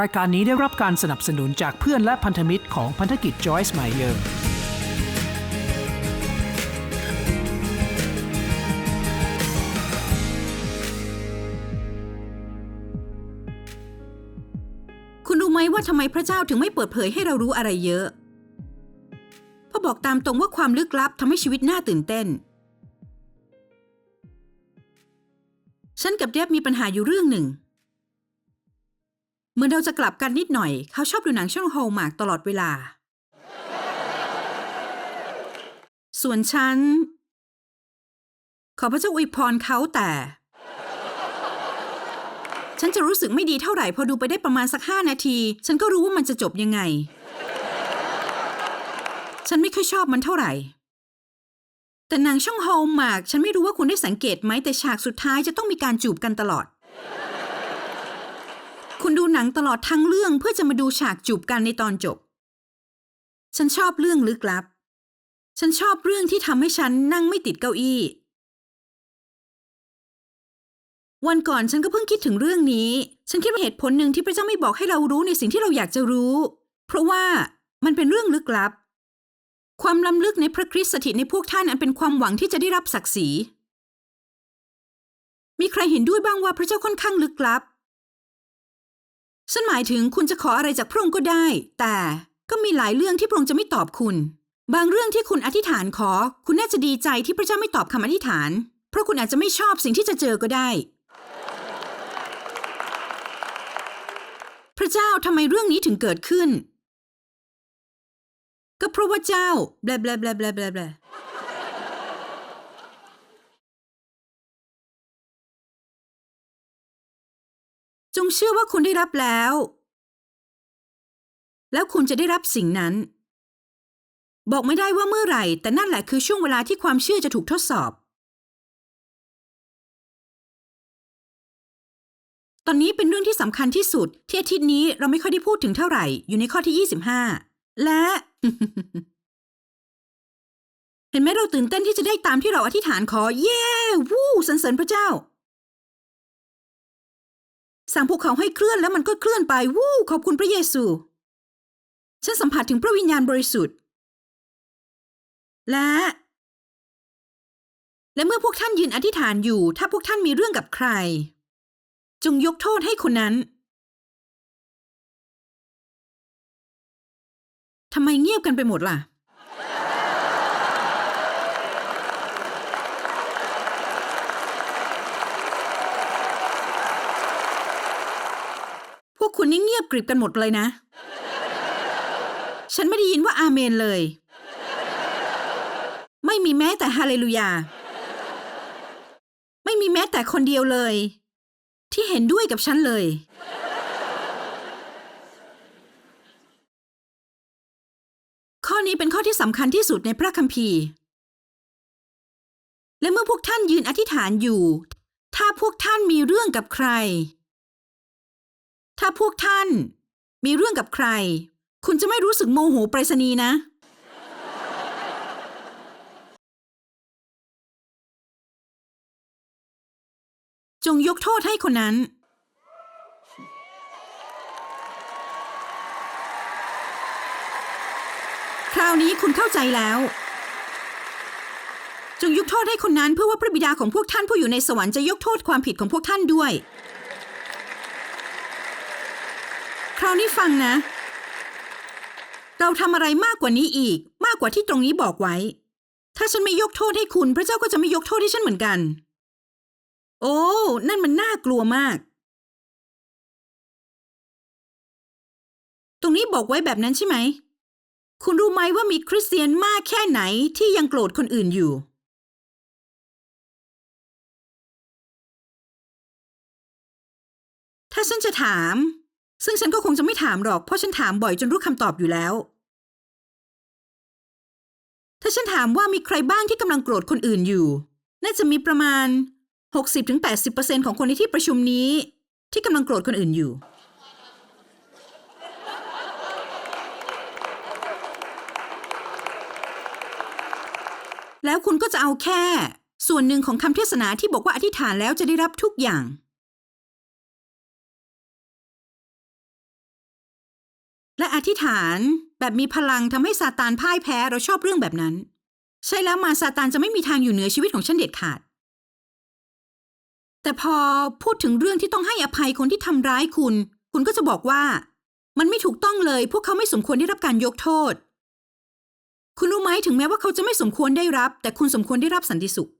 รายการนี้ได้รับการสนับสนุนจากเพื่อนและพันธมิตรของพันธกิจ Joyce Meyer คุณรู้ไหมว่าทำไมพระเจ้าถึงไม่เปิดเผยให้เรารู้อะไรเยอะพระบอกตามตรงว่าความลึกลับทำให้ชีวิตน่าตื่นเต้น ฉันกับเดบมีปัญหาอยู่เรื่องหนึ่ง เมื่อเราจะกลับกันนิดหน่อย เขาชอบดูหนังช่องโฮลมากตลอดเวลา ส่วนฉัน ขอพระเจ้าอวยพรเขาแต่ ฉันจะรู้สึกไม่ดีเท่าไหร่พอดูไปได้ประมาณสักห้านาที ฉันก็รู้ว่ามันจะจบยังไง ฉันไม่ค่อยชอบมันเท่าไหร่ แต่หนังช่องโฮมมาก ฉันไม่รู้ว่าคุณได้สังเกตไหมแต่ฉากสุดท้ายจะต้องมีการจูบกันตลอด หนังตลอดทั้งเรื่องเพื่อจะมาดูฉากจูบกันในตอนจบ ฉันชอบเรื่องลึกลับ ฉันชอบเรื่องที่ทำให้ฉันนั่งไม่ติดเก้าอี้ วันก่อนฉันก็เพิ่งคิดถึงเรื่องนี้ ฉันคิดว่าเหตุผลหนึ่งที่พระเจ้าไม่บอกให้เรารู้ในสิ่งที่เราอยากจะรู้ เพราะว่ามันเป็นเรื่องลึกลับ ความล้ำลึกในพระคริสต์สถิตในพวกท่านอันเป็นความหวังที่จะได้รับศักดิ์ศรี มีใครเห็นด้วยบ้างว่าพระเจ้าค่อนข้างลึกลับ ฉันหมายถึงคุณจะขออะไรจากพระองค์ก็ได้ แต่ก็มีหลายเรื่องที่พระองค์จะไม่ตอบคุณ บางเรื่องที่คุณอธิษฐานขอ คุณน่าจะดีใจที่พระเจ้าไม่ตอบคำอธิษฐาน เพราะคุณอาจจะไม่ชอบสิ่งที่จะเจอก็ได้ พระเจ้าทำไมเรื่องนี้ถึงเกิดขึ้น ก็เพราะว่าเจ้าแบลแบลแบลแบลแบล งเชื่อว่าคุณได้รับแล้ว แล้วคุณจะได้รับสิ่งนั้น บอกไม่ได้ว่าเมื่อไหร่ แต่นั่นแหละคือช่วงเวลาที่ความเชื่อจะถูกทดสอบ ตอนนี้เป็นเรื่องที่สำคัญที่สุด ที่อาทิตย์นี้เราไม่ค่อยได้พูดถึงเท่าไหร่ อยู่ในข้อที่ 25 และ เห็นไหมเราตื่นเต้นที่จะได้ตามที่เราอธิษฐานขอ เย้ วู้สรรเสริญพระเจ้า สั่งภูเขาให้เคลื่อนแล้วมันก็เคลื่อนไป วู้ขอบคุณพระเยซู ฉันสัมผัสถึงพระวิญญาณบริสุทธิ์ และ และเมื่อพวกท่านยืนอธิษฐานอยู่ ถ้าพวกท่านมีเรื่องกับใคร จงยกโทษให้คนนั้นทำไมเงียบกันไปหมดล่ะ กคุณนี่เงียบกริบกันหมดเลยนะ ฉันไม่ได้ยินว่าอาเมนเลย ไม่มีแม้แต่ฮาเลลูยา ไม่มีแม้แต่คนเดียวเลย ที่เห็นด้วยกับฉันเลย ข้อนี้เป็นข้อที่สำคัญที่สุดในพระคัมภีร์ และเมื่อพวกท่านยืนอธิษฐานอยู่ ถ้าพวกท่านมีเรื่องกับใคร ถ้าพวกท่านมีเรื่องกับใคร คุณจะไม่รู้สึกโมโหไปรษณีย์นะ จงยกโทษให้คนนั้น คราวนี้คุณเข้าใจแล้ว จงยกโทษให้คนนั้นเพื่อว่าพระบิดาของพวกท่านผู้อยู่ในสวรรค์จะยกโทษความผิดของพวกท่านด้วย คราวนี้ฟังนะ เราทำอะไรมากกว่านี้อีก มากกว่าที่ตรงนี้บอกไว้ ถ้าฉันไม่ยกโทษให้คุณ พระเจ้าก็จะไม่ยกโทษให้ฉันเหมือนกัน โอ้ นั่นมันน่ากลัวมาก ตรงนี้บอกไว้แบบนั้นใช่ไหม คุณรู้ไหมว่ามีคริสเตียนมากแค่ไหนที่ยังโกรธคนอื่นอยู่ถ้าฉันจะถาม ซึ่งฉันก็คงจะไม่ถามหรอก เพราะฉันถามบ่อยจนรู้คำตอบอยู่แล้ว ถ้าฉันถามว่ามีใครบ้างที่กำลังโกรธคนอื่นอยู่ น่าจะมีประมาณ 60-80%ของคนในที่ประชุมนี้ ที่กำลังโกรธคนอื่นอยู่ แล้วคุณก็จะเอาแค่ ส่วนหนึ่งของคำเทศนาที่บอกว่าอธิษฐานแล้วจะได้รับทุกอย่าง ธิษฐาน แบบมีพลังทำให้ซาตานพ่ายแพ้เราชอบเรื่องแบบนั้น ใช่แล้วมาซาตานจะไม่มีทางอยู่เหนือชีวิตของฉันเด็ดขาด แต่พอพูดถึงเรื่องที่ต้องให้อภัยคนที่ทำร้ายคุณ คุณก็จะบอกว่า มันไม่ถูกต้องเลย พวกเขาไม่สมควรได้รับการยกโทษ คุณรู้ไหมถึงแม้ว่าเขาจะไม่สมควรได้รับ แต่คุณสมควรได้รับสันติสุข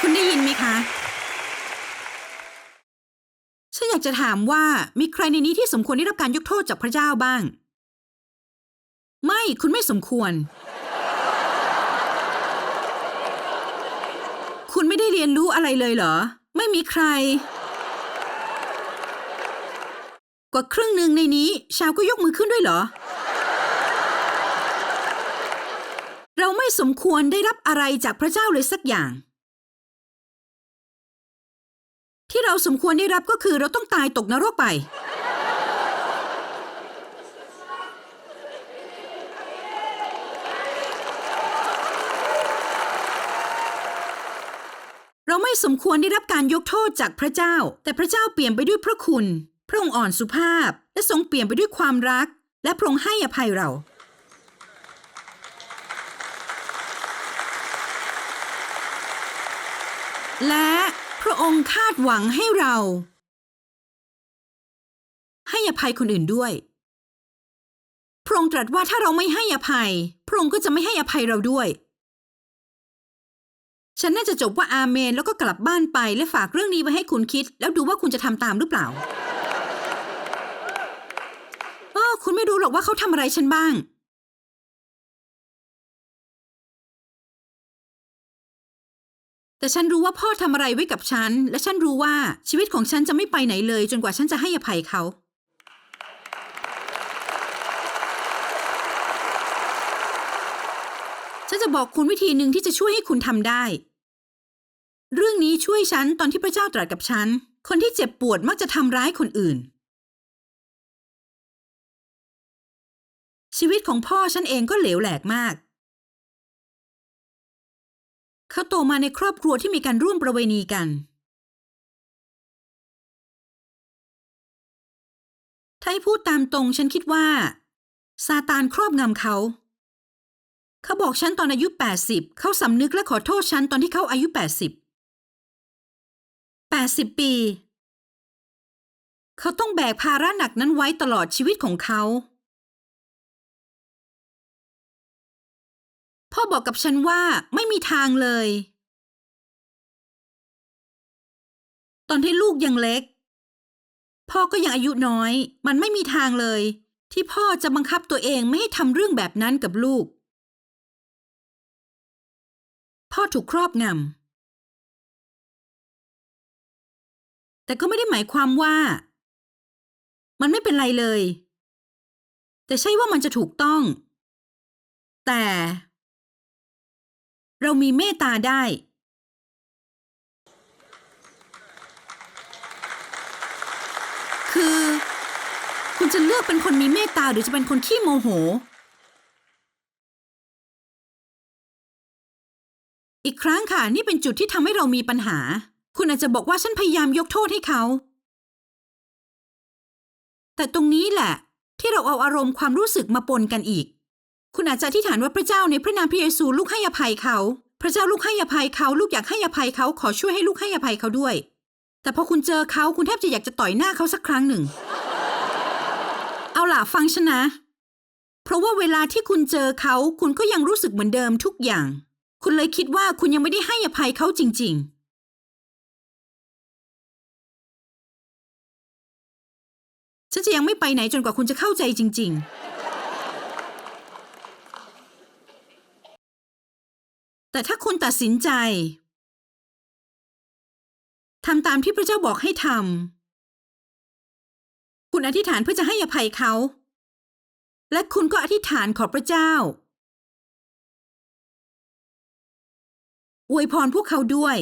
คุณได้ยินไหมคะ ฉันอยาก จะถามว่ามีใครในนี้ที่สมควรได้รับการยกโทษจากพระเจ้าบ้าง ไม่คุณไม่สมควร คุณไม่ได้เรียนรู้อะไรเลยเหรอ ไม่มีใคร กว่าครึ่งหนึ่งในนี้ ชาวก็ยกมือขึ้นด้วยเหรอ เราไม่สมควรได้รับอะไรจากพระเจ้าเลยสักอย่าง ที่เราสมควรได้รับก็คือเราต้องตายตกนรกไป เราไม่สมควรได้รับการยกโทษจากพระเจ้า แต่พระเจ้าเปลี่ยนไปด้วยพระคุณ พระองค์อ่อนสุภาพ และทรงเปลี่ยนไปด้วยความรัก และพระองค์ให้อภัยเราและ ระองค์คาดหวังให้เรา ให้อภัยคนอื่นด้วย พระองค์ตรัสว่าถ้าเราไม่ให้อภัย พระองค์ก็จะไม่ให้อภัยเราด้วย ฉันน่าจะจบว่าอาเมนแล้วก็กลับบ้านไปและฝากเรื่องนี้ไว้ให้คุณคิด แล้วดูว่าคุณจะทำตามหรือเปล่า เออคุณไม่รู้หรอกว่าเขาทำอะไรฉันบ้าง แต่ฉันรู้ว่าพ่อทำอะไรไว้กับฉัน และฉันรู้ว่าชีวิตของฉันจะไม่ไปไหนเลย จนกว่าฉันจะให้อภัยเขา ฉันจะบอกคุณวิธีหนึ่งที่จะช่วยให้คุณทำได้ เรื่องนี้ช่วยฉันตอนที่พระเจ้าตรัสกับฉัน คนที่เจ็บปวดมักจะทำร้ายคนอื่น ชีวิตของพ่อฉันเองก็เหลวแหลกมาก เขาโตมาในครอบครัวที่มีการร่วมประเวณีกัน ถ้าให้พูดตามตรงฉันคิดว่า ซาตานครอบงำเขา เขาบอกฉันตอนอายุ 80 เขาสำนึกและขอโทษฉันตอนที่เขาอายุ 80 80 ปี เขาต้องแบกภาระหนักนั้นไว้ตลอดชีวิตของเขา บอกกับฉันว่าไม่มีทางเลย ตอนที่ลูกยังเล็ก พ่อก็ยังอายุน้อย มันไม่มีทางเลย ที่พ่อจะบังคับตัวเองไม่ให้ทำเรื่องแบบนั้นกับลูก พ่อถูกครอบงำแต่ก็ไม่ได้หมายความว่า มันไม่เป็นไรเลย แต่ใช่ว่ามันจะถูกต้องแต่ เรามีเมตตาได้ คือ คุณจะเลือกเป็นคนมีเมตตาหรือจะเป็นคนขี้โมโห อีกครั้งค่ะ นี่เป็นจุดที่ทำให้เรามีปัญหา คุณอาจจะบอกว่าฉันพยายามยกโทษให้เขา แต่ตรงนี้แหละ ที่เราเอาอารมณ์ความรู้สึกมาปนกันอีก คุณอาจจะอธิษฐานว่าพระเจ้าในพระนามพระเยซูลูกให้อภัยเขา พระเจ้าลูกให้อภัยเขาลูกอยากให้อภัยเขาขอช่วยให้ลูกให้อภัยเขาด้วย แต่พอคุณเจอเขาคุณแทบจะอยากจะต่อยหน้าเขาสักครั้งหนึ่ง เอาล่ะฟังฉันนะ เพราะว่าเวลาที่คุณเจอเขา คุณก็ยังรู้สึกเหมือนเดิมทุกอย่าง คุณเลยคิดว่าคุณยังไม่ได้ให้อภัยเขาจริง ๆฉันจะยังไม่ไปไหนจนกว่าคุณจะเข้าใจจริง ๆ แต่ถ้าคุณตัดสินใจทำตามที่พระเจ้าบอกให้ทำคุณอธิษฐานเพื่อจะให้อภัยเขา และคุณก็อธิษฐานขอพระเจ้า อวยพรพวกเขาด้วย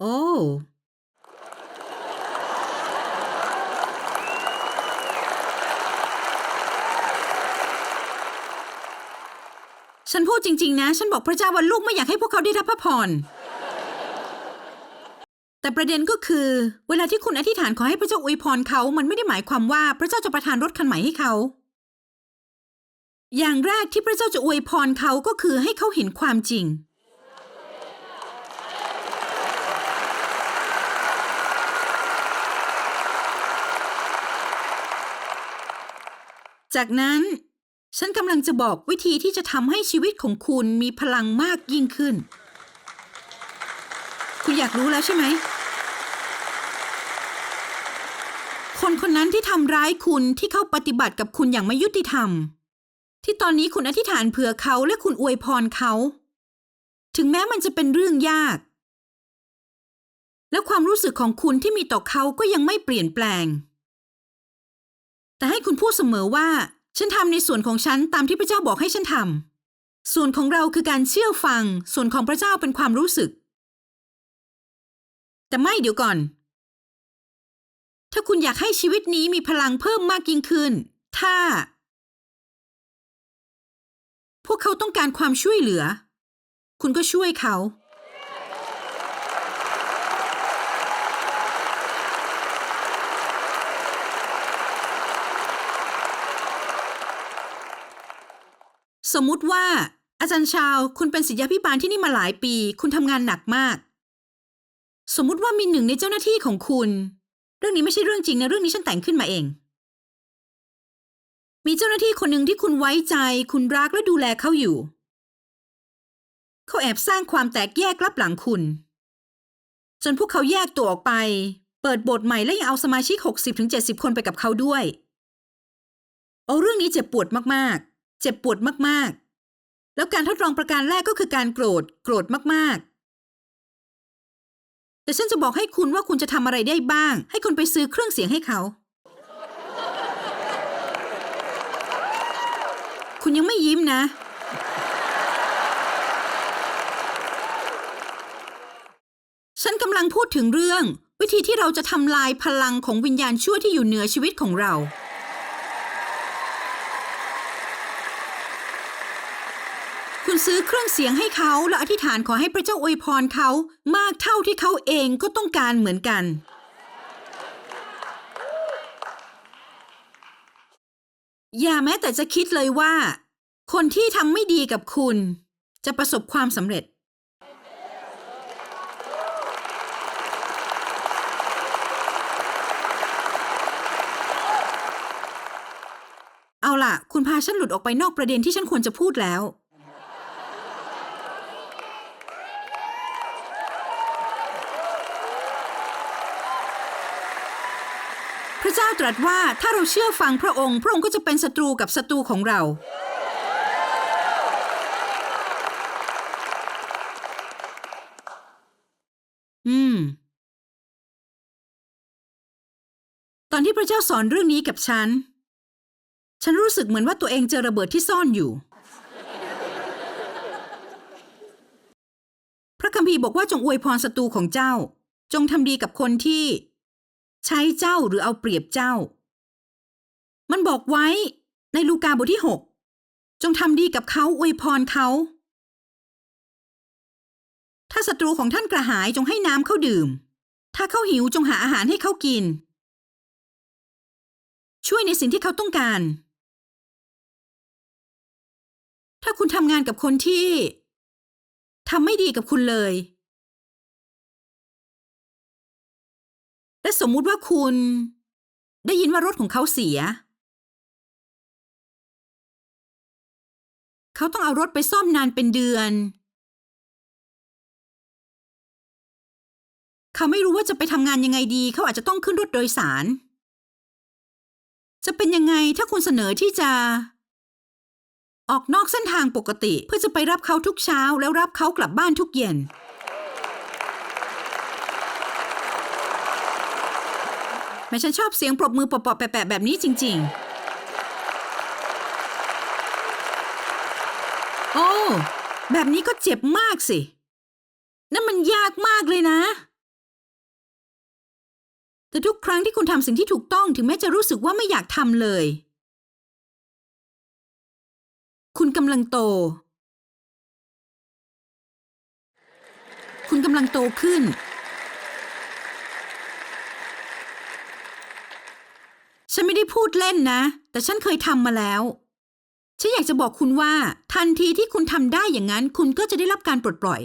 โอ้ ฉันพูดจริง ๆ นะ ฉันบอกพระเจ้าว่าลูกไม่อยากให้พวกเขาได้รับพระพร แต่ประเด็นก็คือ เวลาที่คุณอธิษฐานขอให้พระเจ้าอวยพรเขา มันไม่ได้หมายความว่าพระเจ้าจะประทานรถคันใหม่ให้เขา อย่างแรกที่พระเจ้าจะอวยพรเขาก็คือให้เขาเห็นความจริง จากนั้น ฉันกำลังจะบอกวิธีที่จะทำให้ชีวิตของคุณมีพลังมากยิ่งขึ้น คุณอยากรู้แล้วใช่ไหม คนคนนั้นที่ทำร้ายคุณที่เข้าปฏิบัติกับคุณอย่างไม่ยุติธรรม ที่ตอนนี้คุณอธิษฐานเผื่อเขาและคุณอวยพรเขา ถึงแม้มันจะเป็นเรื่องยาก และความรู้สึกของคุณที่มีต่อเขาก็ยังไม่เปลี่ยนแปลง แต่ให้คุณพูดเสมอว่า ฉันทำในส่วนของฉันตามที่พระเจ้าบอกให้ฉันทำส่วนของเราคือการเชื่อฟัง ส่วนของพระเจ้าเป็นความรู้สึก แต่ไม่เดี๋ยวก่อน ถ้าคุณอยากให้ชีวิตนี้มีพลังเพิ่มมากยิ่งขึ้น ถ้า พวกเขาต้องการความช่วยเหลือ คุณก็ช่วยเขา สมมุติว่า อาจารย์ชาวคุณเป็นศิษยาพิบาลที่นี่มาหลายปี คุณทำงานหนักมาก สมมุติว่ามีหนึ่งในเจ้าหน้าที่ของคุณ เรื่องนี้ไม่ใช่เรื่องจริงนะเรื่องนี้ฉันแต่งขึ้นมาเอง มีเจ้าหน้าที่คนหนึ่งที่คุณไว้ใจ คุณรักและดูแลเขาอยู่ เขาแอบสร้างความแตกแยกลับหลังคุณ จนพวกเขาแยกตัวออกไป เปิดบทใหม่และยังเอาสมาชิก 60-70 คนไปกับเขาด้วยโอ้เรื่องนี้เจ็บปวดมากๆ เจ็บปวดมากๆ แล้วการทดลองประการแรกก็คือการโกรธ โกรธมากๆ แต่ฉันจะบอกให้คุณว่าคุณจะทำอะไรได้บ้าง ให้คุณไปซื้อเครื่องเสียงให้เขา คุณยังไม่ยิ้มนะฉันกำลังพูดถึงเรื่อง วิธีที่เราจะทำลายพลังของวิญญาณชั่วที่อยู่เหนือชีวิตของเรา คุณ ซื้อเครื่องเสียงให้เขาและอธิษฐานขอให้พระเจ้าอวยพรเขามากเท่าที่เขาเองก็ต้องการเหมือนกัน อย่าแม้แต่จะคิดเลยว่า คนที่ทำไม่ดีกับคุณ จะประสบความสำเร็จเอาล่ะ คุณพาฉันหลุดออกไปนอกประเด็นที่ฉันควรจะพูดแล้ว พระเจ้า ตรัสว่าถ้าเราเชื่อฟังพระองค์ พระองค์ก็จะเป็นศัตรูกับศัตรูของเรา อืม ตอนที่พระเจ้าสอนเรื่องนี้กับฉัน ฉันรู้สึกเหมือนว่าตัวเองเจอระเบิดที่ซ่อนอยู่ พระคัมภีร์บอกว่าจงอวยพรศัตรูของเจ้า จงทำดีกับคนที่ ใช้เจ้าหรือเอาเปรียบเจ้า มันบอกไว้ในลูกาบทที่หกจงทำดีกับเขาอวยพรเขา ถ้าศัตรูของท่านกระหายจงให้น้ำเขาดื่ม ถ้าเขาหิวจงหาอาหารให้เขากิน ช่วยในสิ่งที่เขาต้องการ ถ้าคุณทำงานกับคนที่ทำไม่ดีกับคุณเลย และสมมุติว่าคุณ ได้ยินว่ารถของเขาเสีย เขาต้องเอารถไปซ่อมนานเป็นเดือน เขาไม่รู้ว่าจะไปทำงานยังไงดี เขาอาจจะต้องขึ้นรถโดยสาร จะเป็นยังไงถ้าคุณเสนอที่จะ ออกนอกเส้นทางปกติ เพื่อจะไปรับเขาทุกเช้าแล้วรับเขากลับบ้านทุกเย็น แม่ฉันชอบเสียงปรบมือปอบๆแปะๆแบบนี้จริง ๆ โอ้ แบบนี้ก็เจ็บมากสิ นั่นมันยากมากเลยนะ แต่ทุกครั้งที่คุณทำสิ่งที่ถูกต้องถึงแม้จะรู้สึกว่าไม่อยากทำเลย คุณกำลังโต คุณกำลังโตขึ้น ฉันไม่ได้พูดเล่นนะ แต่ฉันเคยทำมาแล้ว ฉันอยากจะบอกคุณว่า ทันทีที่คุณทำได้อย่างนั้น คุณก็จะได้รับการปลดปล่อย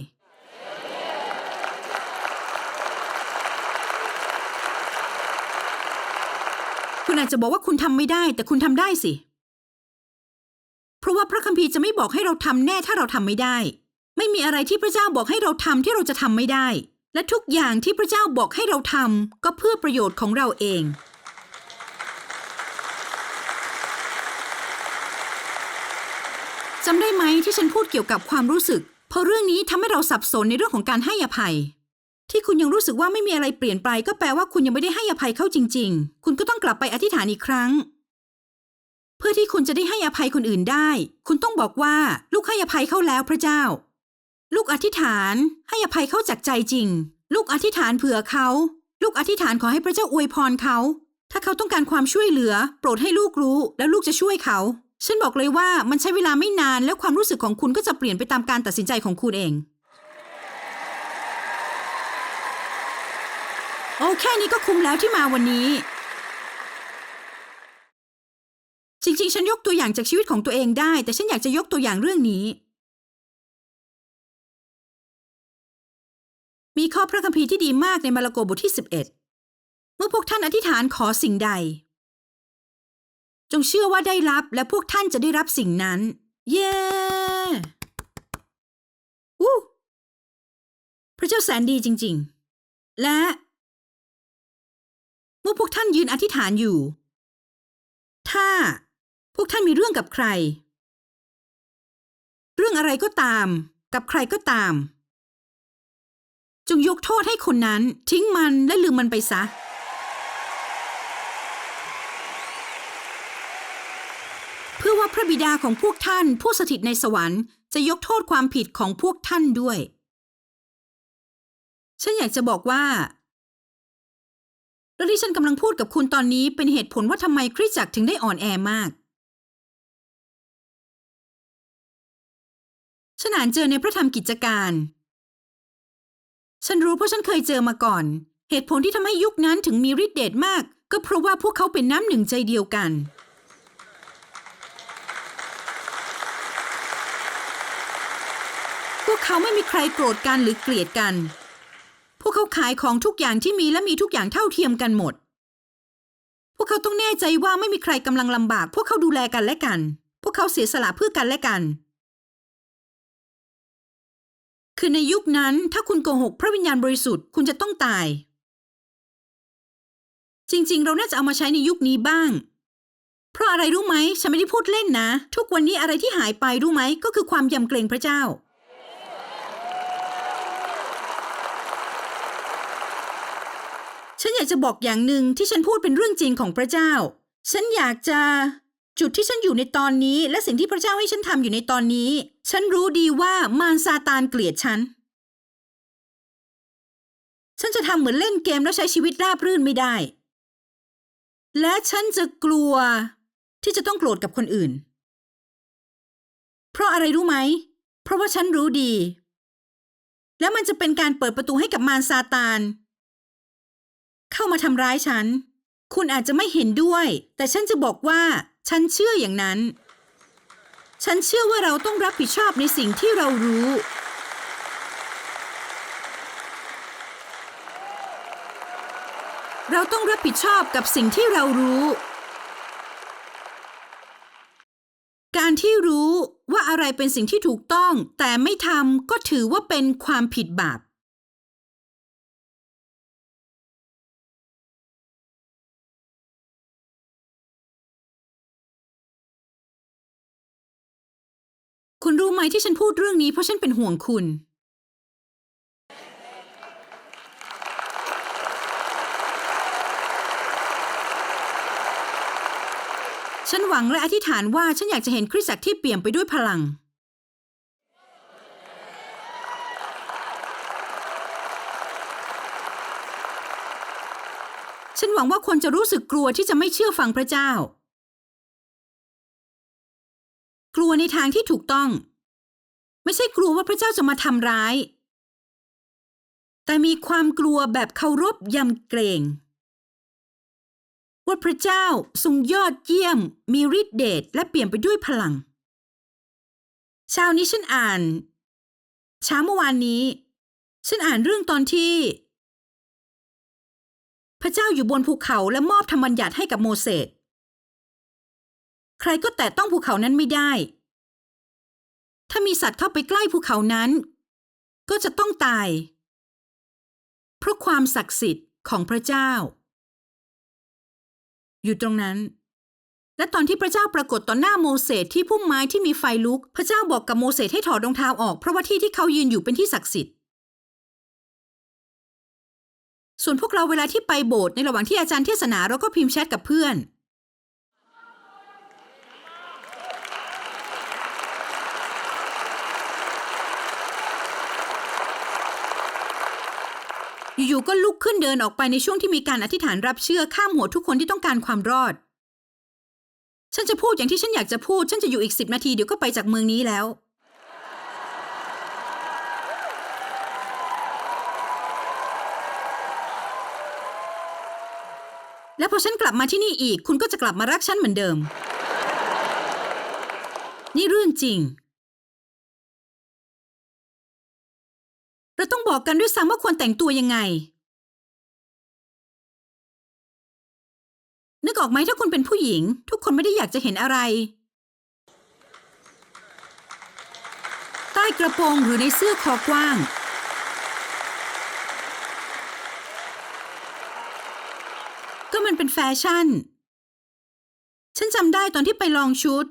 คุณอาจจะบอกว่าคุณทำไม่ได้ แต่คุณทำได้สิ เพราะว่าพระคัมภีร์จะไม่บอกให้เราทำแน่ถ้าเราทำไม่ได้ ไม่มีอะไรที่พระเจ้าบอกให้เราทำที่เราจะทำไม่ได้ และทุกอย่างที่พระเจ้าบอกให้เราทำก็เพื่อประโยชน์ของเราเอง จำได้ไหมที่ฉันพูดเกี่ยวกับความรู้สึก เพราะเรื่องนี้ทำให้เราสับสนในเรื่องของการให้อภัย ที่คุณยังรู้สึกว่าไม่มีอะไรเปลี่ยนไป ก็แปลว่าคุณยังไม่ได้ให้อภัยเขาจริง ๆ คุณก็ต้องกลับไปอธิษฐานอีกครั้ง เพื่อที่คุณจะได้ให้อภัยคนอื่นได้ คุณต้องบอกว่าลูกให้อภัยเขาแล้วพระเจ้า ลูกอธิษฐานให้อภัยเขาจากใจจริง ลูกอธิษฐานเผื่อเขา ลูกอธิษฐานขอให้พระเจ้าอวยพรเขา ถ้าเขาต้องการความช่วยเหลือ โปรดให้ลูกรู้ แล้วลูกจะช่วยเขา ฉันบอกเลยว่ามันใช้เวลาไม่นานแล้วความรู้สึกของคุณก็จะเปลี่ยนไปตามการตัดสินใจของคุณเอง โอ้แค่นี้ก็คุ้มแล้วที่มาวันนี้ จริงๆ ฉันยกตัวอย่างจากชีวิตของตัวเองได้ แต่ฉันอยากจะยกตัวอย่างเรื่องนี้ มีข้อพระคัมภีร์ที่ดีมากในมาระโกบทที่ 11 เมื่อพวกท่านอธิษฐานขอสิ่งใด จงเชื่อว่าได้รับและพวกท่านจะได้รับสิ่งนั้น เย้อู้พระเจ้าแสนดีจริง ๆ และ เมื่อพวกท่านยืนอธิษฐานอยู่ ถ้าพวกท่านมีเรื่องกับใคร เรื่องอะไรก็ตาม กับใครก็ตาม จงยกโทษให้คนนั้น ทิ้งมันและลืมมันไปซะ เพื่อ ว่าพระบิดาของพวกท่านผู้สถิตในสวรรค์จะยกโทษความผิดของพวกท่านด้วย ฉันอยากจะบอกว่าและที่ฉันกำลังพูดกับคุณตอนนี้เป็นเหตุผลว่าทำไมคริสตจักรถึงได้อ่อนแอมาก ฉันอ่านเจอในพระธรรมกิจการ ฉันรู้เพราะฉันเคยเจอมาก่อน เหตุผลที่ทำให้ยุคนั้นถึงมีฤทธิ์เดชมาก ก็เพราะว่าพวกเขาเป็นน้ำหนึ่งใจเดียวกัน พวก เขาไม่มีใครโกรธกันหรือเกลียดกัน พวกเขาขายของทุกอย่างที่มีและมีทุกอย่างเท่าเทียมกันหมด พวกเขาต้องแน่ใจว่าไม่มีใครกำลังลำบาก พวกเขาดูแลกันและกัน พวกเขาเสียสละเพื่อกันและกัน คือในยุคนั้นถ้าคุณโกหกพระวิญญาณบริสุทธิ์คุณจะต้องตาย จริงๆ เราน่าจะเอามาใช้ในยุคนี้บ้างเพราะอะไรรู้ไหม ฉันไม่ได้พูดเล่นนะ ทุกวันนี้อะไรที่หายไปรู้ไหม ก็คือความยำเกรงพระเจ้า ฉันอยากจะบอกอย่างหนึ่งที่ฉันพูดเป็นเรื่องจริงของพระเจ้า ฉันอยากจะ จุดที่ฉันอยู่ในตอนนี้ และสิ่งที่พระเจ้าให้ฉันทำอยู่ในตอนนี้ ฉันรู้ดีว่ามารซาตานเกลียดฉัน ฉันจะทำเหมือนเล่นเกมแล้วใช้ชีวิตราบรื่นไม่ได้ และฉันจะกลัว ที่จะต้องโกรธกับคนอื่น เพราะอะไรรู้ไหม เพราะว่าฉันรู้ดี แล้วมันจะเป็นการเปิดประตูให้กับมารซาตาน เข้ามาทำร้ายฉัน คุณอาจจะไม่เห็นด้วย แต่ฉันจะบอกว่า ฉันเชื่ออย่างนั้น ฉันเชื่อว่าเราต้องรับผิดชอบในสิ่งที่เรารู้ เราต้องรับผิดชอบกับสิ่งที่เรารู้ การที่รู้ว่าอะไรเป็นสิ่งที่ถูกต้อง แต่ไม่ทำก็ถือว่าเป็นความผิดบาป มที่ฉันพูดเรื่องนี้เพราะฉันเป็นห่วงคุณ ฉันหวังและอธิษฐานว่าฉันอยากจะเห็นคริสตจักรที่เปี่ยมไปด้วยพลัง ฉันหวังว่าคนจะรู้สึกกลัวที่จะไม่เชื่อฟังพระเจ้า กลัวในทางที่ถูกต้อง ไม่ใช่กลัวว่าพระเจ้าจะมาทำร้าย แต่มีความกลัวแบบเคารพยำเกรงว่าพระเจ้าทรงยอดเยี่ยม มีฤทธิเดชและเปลี่ยมไปด้วยพลังเช้านี้ฉันอ่านเช้าเมื่อวานนี้ ฉันอ่านเรื่องตอนที่ พระเจ้าอยู่บนภูเขาและมอบธรรมบัญญัติให้กับโมเสสใครก็แตะต้องภูเขานั้นไม่ได้ ถ้ามีสัตว์เข้าไปใกล้ภูเขานั้น ก็จะต้องตาย เพราะความศักดิ์สิทธิ์ของพระเจ้า อยู่ตรงนั้น และตอนที่พระเจ้าปรากฏต่อหน้าโมเสสที่พุ่มไม้ที่มีไฟลุก พระเจ้าบอกกับโมเสสให้ถอดรองเท้าออกเพราะว่าที่ที่เขายืนอยู่เป็นที่ศักดิ์สิทธิ์ส่วนพวกเราเวลาที่ไปโบสถ์ในระหว่างที่อาจารย์เทศนาเราก็พิมพ์แชทกับเพื่อน อยู่ๆก็ลุกขึ้นเดินออกไปในช่วงที่มีการอธิษฐานรับเชื่อข้ามหัวทุกคนที่ต้องการความรอด ฉันจะพูดอย่างที่ฉันอยากจะพูด ฉันจะอยู่อีกสิบนาทีเดี๋ยวก็ไปจากเมืองนี้แล้ว และพอฉันกลับมาที่นี่อีก คุณก็จะกลับมารักฉันเหมือนเดิม นี่เรื่องจริง บอกกันด้วยซ้ำว่าควรแต่งตัวยังไง นึกออกไหมถ้าคุณเป็นผู้หญิง ทุกคนไม่ได้อยากจะเห็นอะไร ใต้กระโปรงหรือในเสื้อคอกว้าง ก็มันเป็นแฟชั่น ฉันจำได้ตอนที่ไปลองชุด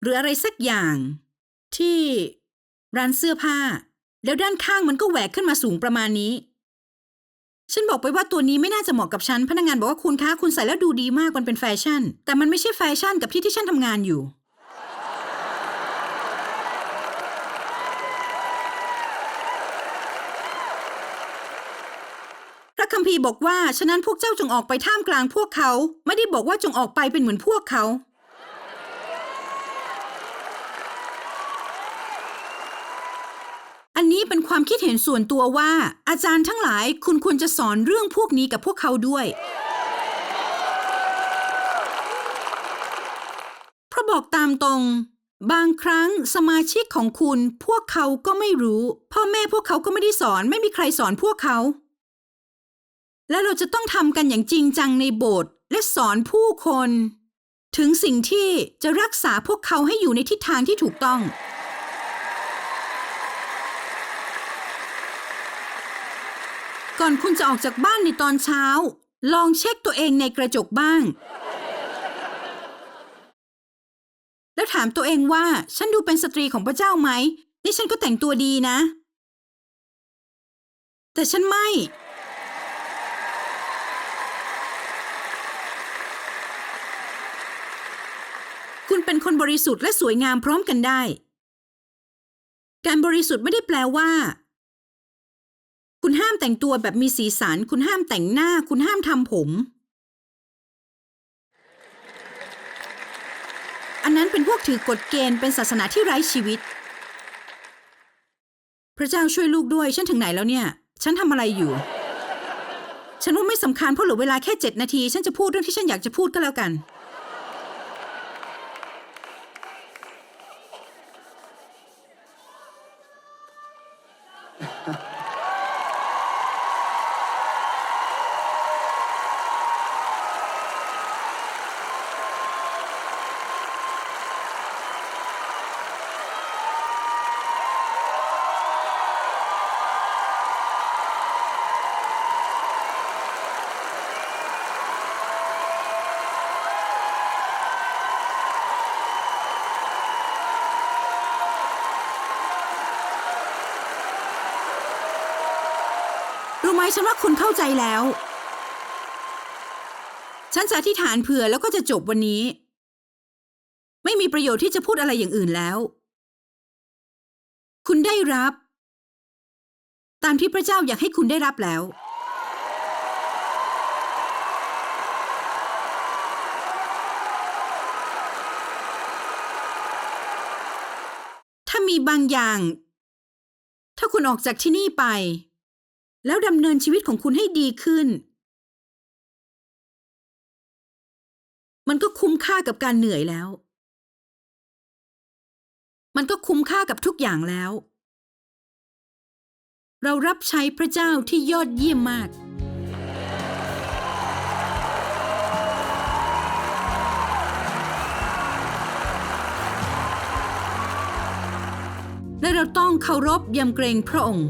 หรืออะไรสักอย่างที่ร้านเสื้อผ้า แล้วด้านข้างมันก็แหวกขึ้นมาสูงประมาณนี้ ฉันบอกไปว่าตัวนี้ไม่น่าจะเหมาะกับฉัน พนักงานบอกว่าคุณคะคุณใส่แล้วดูดีมากมันเป็นแฟชั่น แต่มันไม่ใช่แฟชั่นกับที่ที่ฉันทำงานอยู่ พระคัมภีร์บอกว่า ฉะนั้นพวกเจ้าจงออกไปท่ามกลางพวกเขา ไม่ได้บอกว่าจงออกไปเป็นเหมือนพวกเขา อั นี้เป็นความคิดเห็นส่วนตัวว่า อาจารย์ทั้งหลายคุณควรจะสอนเรื่องพวกนี้กับพวกเขาด้วย เพราะบอกตามตรง บางครั้งสมาชิกของคุณพวกเขาก็ไม่รู้ พ่อแม่พวกเขาก็ไม่ได้สอน ไม่มีใครสอนพวกเขา และเราจะต้องทำกันอย่างจริงจังในโบสถ์และสอนผู้คน ถึงสิ่งที่จะรักษาพวกเขาให้อยู่ในทิศทางที่ถูกต้อง ก่อนคุณจะออกจากบ้านในตอนเช้า ลองเช็คตัวเองในกระจกบ้าง แล้วถามตัวเองว่า ฉันดูเป็นสตรีของพระเจ้าไหม นี่ฉันก็แต่งตัวดีนะ แต่ฉันไม่ คุณเป็นคนบริสุทธิ์และสวยงามพร้อมกันได้ การบริสุทธิ์ไม่ได้แปลว่า คุณห้ามแต่งตัวแบบมีสีสัน คุณห้ามแต่งหน้า คุณห้ามทำผม อันนั้นเป็นพวกถือกฎเกณฑ์เป็นศาสนาที่ไร้ชีวิต พระเจ้าช่วยลูกด้วย ฉันถึงไหนแล้วเนี่ย ฉันทำอะไรอยู่ ฉันว่าไม่สำคัญเพราะเหลือเวลาแค่เจ็ดนาที ฉันจะพูดเรื่องที่ฉันอยากจะพูดก็แล้วกัน ฉันว่าคุณเข้าใจแล้ว ฉันจะอธิษฐานเผื่อแล้วก็จะจบวันนี้ ไม่มีประโยชน์ที่จะพูดอะไรอย่างอื่นแล้ว คุณได้รับ ตามที่พระเจ้าอยากให้คุณได้รับแล้วถ้ามีบางอย่าง ถ้าคุณออกจากที่นี่ไป แล้วดำเนินชีวิตของคุณให้ดีขึ้น มันก็คุ้มค่ากับการเหนื่อยแล้ว มันก็คุ้มค่ากับทุกอย่างแล้ว เรารับใช้พระเจ้าที่ยอดเยี่ยมมากและเราต้องเคารพยำเกรงพระองค์